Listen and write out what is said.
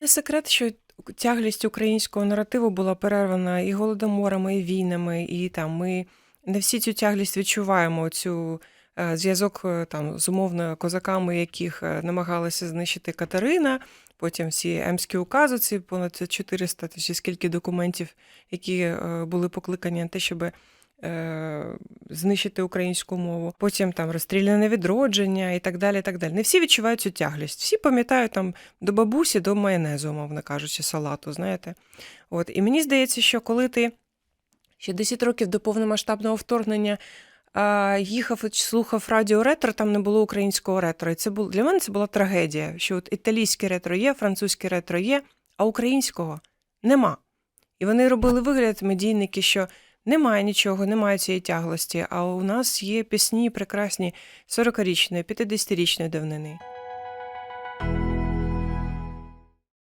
Не секрет, що тяглість українського наративу була перервана і голодоморами, і війнами, і там ми не всі цю тяглість відчуваємо, цю е, зв'язок е, там з умовно козаками, яких е, намагалася знищити Катерина. Потім всі емські укази, ці понад 400 чи скільки документів, які е, були покликані на те, щоб е, знищити українську мову. Потім там розстріляне відродження і так далі. і так далі. Не всі відчувають цю тяглість. Всі пам'ятають там до бабусі, до майонезу, умовно кажучи, салату, знаєте. От. І мені здається, що коли ти ще 10 років до повномасштабного вторгнення їхав і слухав радіо ретро, там не було українського ретро. І це було для мене це була трагедія, що от італійське ретро є, французьке ретро є, а українського нема. І вони робили вигляд, медійники, що немає нічого, немає цієї тяглості, а у нас є пісні прекрасні 40-річної, 50-річної давнини.